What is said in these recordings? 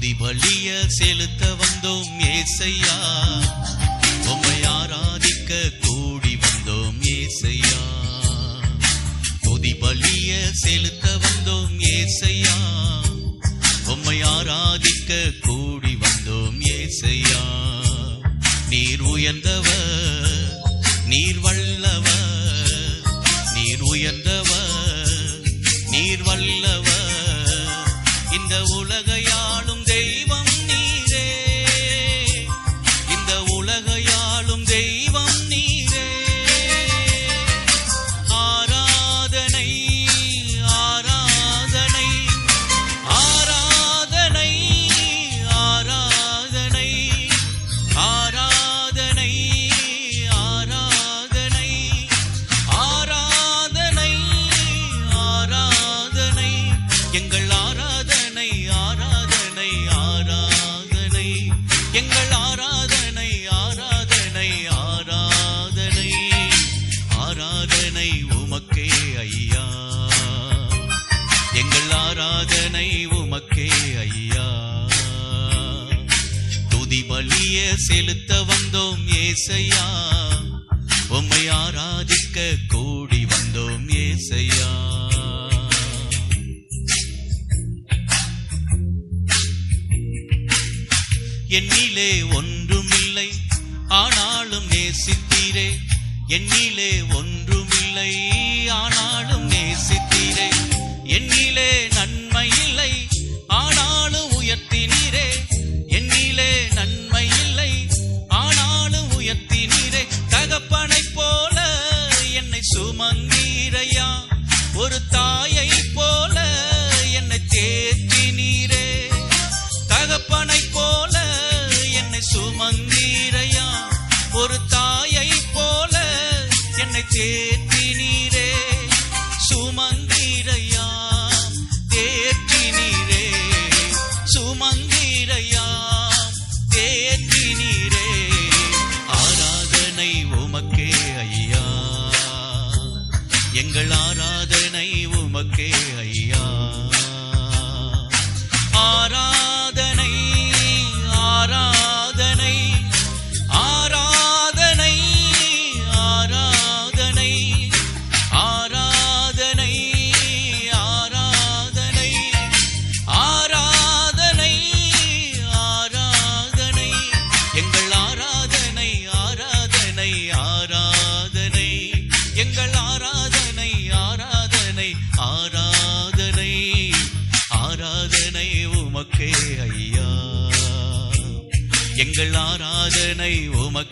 துதி பலிய செலுத்த வந்தோம் ஏசையா. உம்மை ஆராதிக்க கூடி வந்தோம் ஏசையா. துதி பலிய செலுத்த வந்தோம் ஏசையா. உம்மை ஆராதிக்க கூடி வந்தோம் ஏசையா. நீர் உயர்ந்தவர் நீர் வல்லவர் நீர் உயர்ந்தவர் நீர் வல்லவர். இந்த உலகை செலுத்த வந்தோம் ஏசையா. உம்மை ஆராதிக்க கூடி வந்தோம் ஏசையா. என்னிலே ஒன்றுமில்லை ஆனாலும் நேசித்தீரே. என்னிலே ஒன்றுமில்லை ஆனாலும் நேசித்தீரே. என்னிலே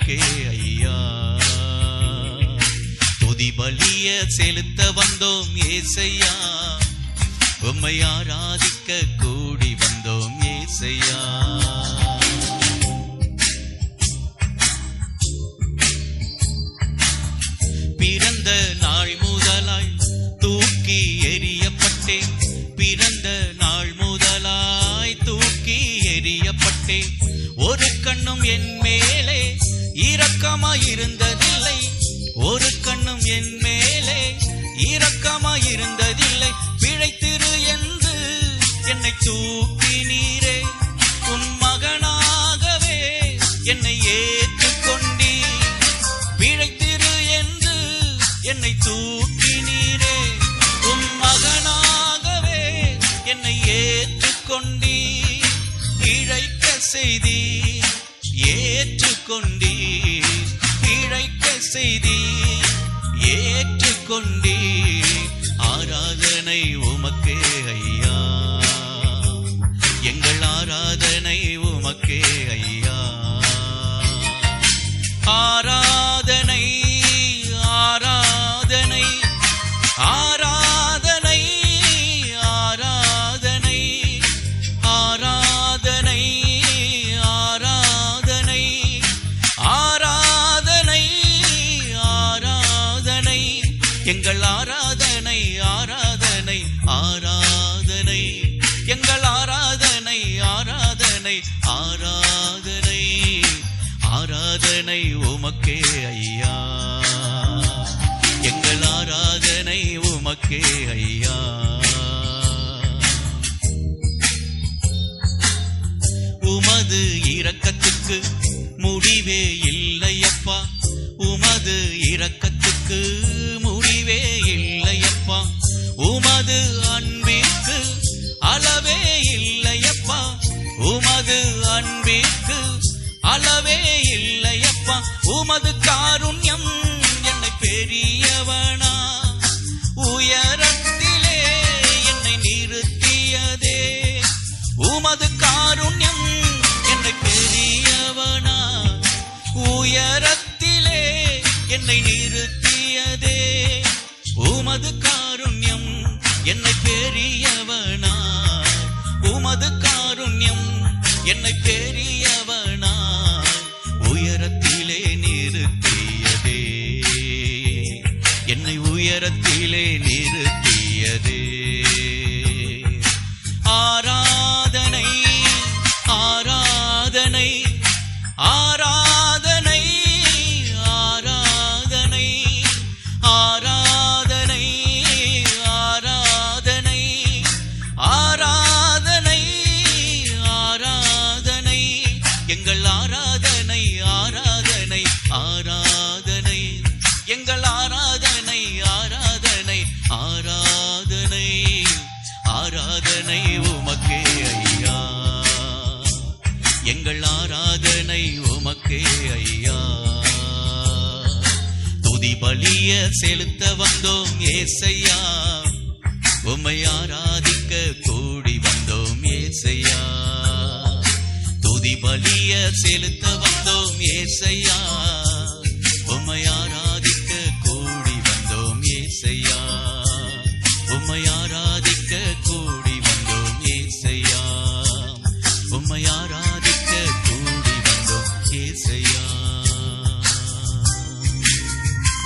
உமக்கே ஐயா. துதி பலிய செலுத்த வந்தோம் ஏசையா. உம்மை ஆராதிக்க கூடி வந்தோம் ஏசையா. பிறந்த நாள் முதலாய் தூக்கி எரியப்பட்டேன் பிறந்த நாள் முதலாய் தூக்கி எரியப்பட்டேன் ஒரு கண்ணும் என் மேலே இரக்கமாயிருந்ததில்லை. ஒரு கண்ணும் என் மேலே இரக்கமாயிருந்ததில்லை. பிழைத்திரு என்று என்னை தூக்கினீரே உன் மகனாகவே என்னை ஏற்றுக்கொண்டி பிழைத்திரு என்று என்னை தூக்கினீரே உம் மகனாகவே என்னை ஏற்றுக்கொண்டீ இழைக்க செய்தி ஏற்றுக்கொண்டீர். இழைக்க செய்தீர். ஏற்றுக்கொண்டீர். ஆராதனை உமக்கு ஐயா. உமக்கே ஐயா. எங்கள் ஆராதனை உமக்கே ஐயா. அன்புக்கு முடிவே இல்லையப்பா. உமது இரக்கத்துக்கு முடிவே இல்லையப்பா. உமது அன்பிற்கு அளவே இல்லையப்பா. உமது அன்பிற்கு அளவே உமது காருண்யம் என்னை பெரியவனா. உயரத்திலே என்னை நிறுத்தியதே. உமது காருண்யம் என்னை பெரியவனா. உயரத்திலே என்னை நிறுத்தியதே. உமது காருண்யம் என்னை பெரியவனா. உமது காருண்யம் என்னை பெரிய Chile en ஆராதனை உமக்கே ஐயா. எங்கள் ஆராதனை உமக்கே ஐயா. துதி பலிய செலுத்த வந்தோம் ஏசையா.